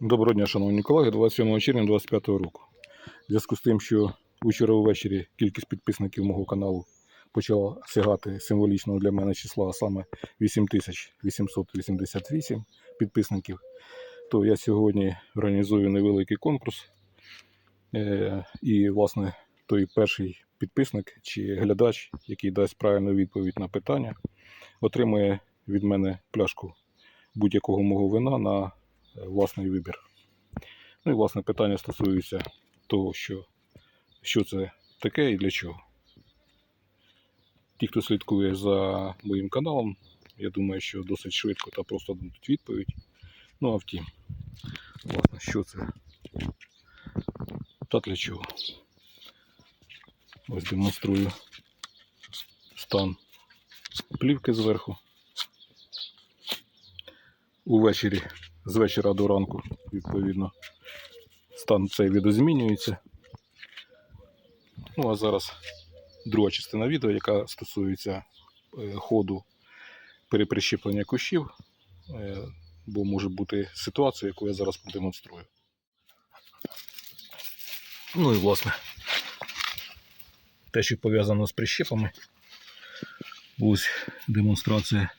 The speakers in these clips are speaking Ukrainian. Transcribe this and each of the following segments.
Доброго дня, шановні колеги, 27 червня 2025 року. В зв'язку з тим, що вчора ввечері кількість підписників мого каналу почала сягати символічного для мене числа, а саме 8888 підписників, то я сьогодні організую невеликий конкурс. Е, І, власне, той перший підписник чи глядач, який дасть правильну відповідь на питання, отримує від мене пляшку будь-якого мого вина на власний вибір. Ну і власне питання стосується того, що, що це таке і для чого. Ті, хто слідкує за моїм каналом, я думаю, що досить швидко та просто дадуть відповідь. Ну а втім, власне, що це та для чого. Ось демонструю стан плівки зверху. Увечері, з вечора до ранку, відповідно, стан цей відозмінюється. Ну а зараз друга частина відео, яка стосується е, ходу переприщеплення кущів, е, бо може бути ситуація, яку я зараз продемонструю. Ну і власне, те, що пов'язано з прищепами. Ось демонстрація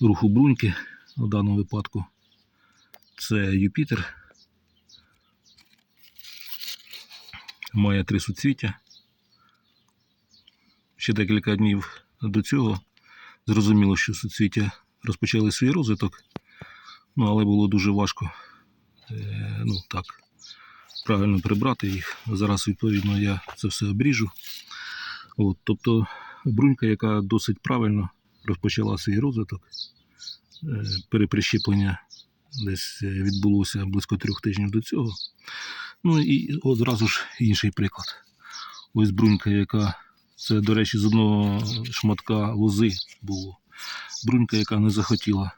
руху бруньки в даному випадку. Це Юпітер. Має три суцвіття. Ще декілька днів до цього зрозуміло, що суцвіття розпочали свій розвиток, ну, але було дуже важко е, ну, так, правильно прибрати їх. Зараз, відповідно, я це все обріжу. От, тобто брунька, яка досить правильно розпочала свій розвиток, е, переприщеплення десь е, відбулося близько трьох тижнів до цього. Ну і одразу ж інший приклад. Ось брунька, яка це, до речі, з одного шматка лози було. Брунька, яка не захотіла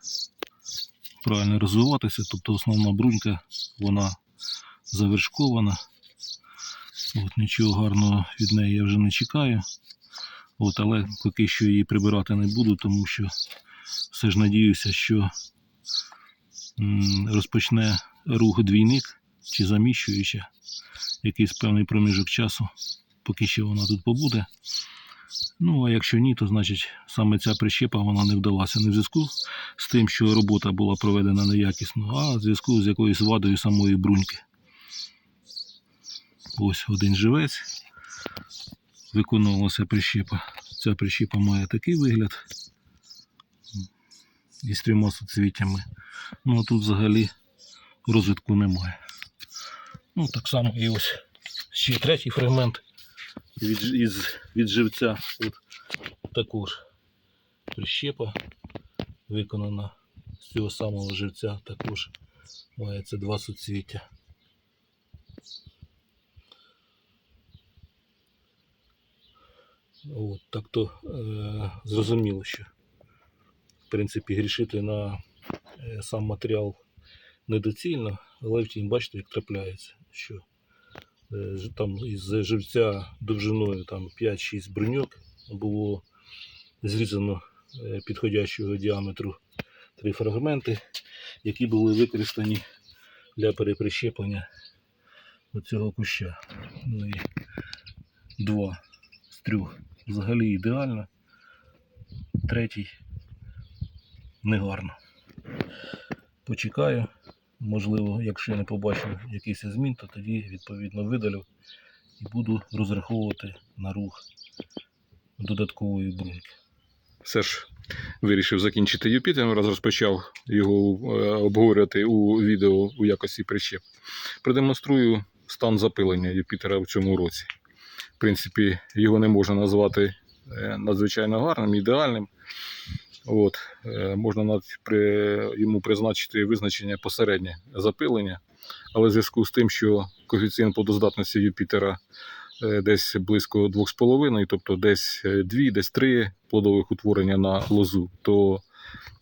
правильно розвиватися, тобто основна брунька, вона завершкована. От, нічого гарного від неї я вже не чекаю. От, але поки що її прибирати не буду, тому що все ж надіюся, що розпочне рух двійник чи заміщуюча якийсь певний проміжок часу, поки що вона тут побуде. Ну, а якщо ні, то значить саме ця прищепа вона не вдалася не в зв'язку з тим, що робота була проведена неякісно, а в зв'язку з якоюсь вадою самої бруньки. Ось один живець. Виконувалася прищепа. Ця прищепа має такий вигляд. Із трьома суцвіттями. Ну а тут взагалі розвитку немає. Ну, так само і ось ще третій фрагмент від, із, від живця. От також прищепа виконана з цього самого живця, також має це два суцвіття. От, так то е, зрозуміло, що в принципі грішити на сам матеріал недоцільно, але втім, бачите, як трапляється, що е, там із живця довжиною там 5-6 бруньок було зрізано е, підходящого діаметру три фрагменти, які були використані для переприщеплення цього куща. Ну два з трьох взагалі ідеально, третій негарно. Почекаю. Можливо, якщо я не побачу якихось змін, то тоді відповідно видалю і буду розраховувати на рух додаткової бруньки. Все ж вирішив закінчити Юпітер, раз розпочав його е, обговорювати у відео у якості прищеп. Продемонструю стан запилення Юпітера в цьому році. В принципі, його не можна назвати е, надзвичайно гарним, ідеальним. От, е, можна навіть при, йому призначити визначення посереднє запилення, але в зв'язку з тим, що коефіцієнт плодоздатності Юпітера е, десь близько 2,5, тобто десь 2, десь 3 плодових утворення на лозу, то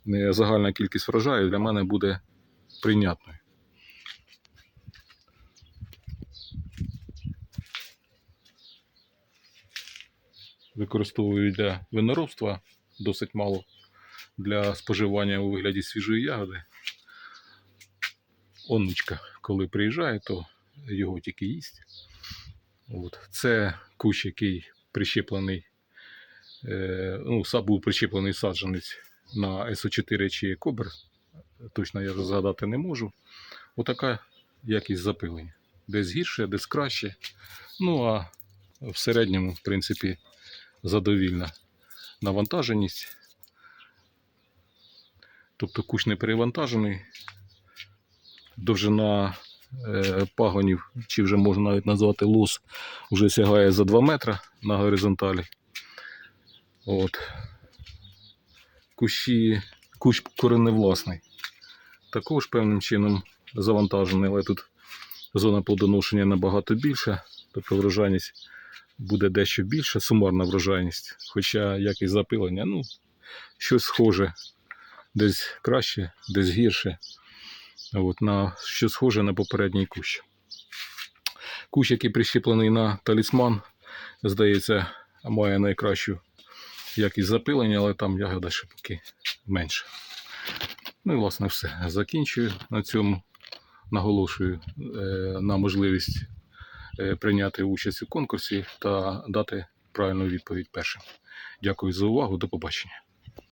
е, загальна кількість врожаю для мене буде прийнятною. Використовую для виноробства досить мало для споживання у вигляді свіжої ягоди. онучка, коли приїжджає, то його тільки їсть. От. Це кущ, який прищеплений, е, ну, був прищеплений саджанець на СО4 чи Кобр. Точно я згадати не можу. Отака якість запилення. Десь гірше, десь краще. Ну а в середньому, в принципі, задовільна навантаженість. Тобто кущ не перевантажений. Довжина е, пагонів, чи вже можна навіть назвати лос, вже сягає за 2 метри на горизонталі. От. Кущі, кущ кореневласний. Також певним чином завантажений, але тут зона плодоношення набагато більша, тобто врожайність буде дещо більша, сумарна врожайність. Хоча якість запилення, ну, щось схоже, десь краще, десь гірше. От, на, що схоже на попередній кущ. Кущ, який прищеплений на талісман, здається, має найкращу якість запилення, але там ягода ще поки менше. Ну і власне все. Закінчую на цьому. Наголошую е, на можливість е, прийняти участь у конкурсі та дати правильну відповідь першим. Дякую за увагу. До побачення.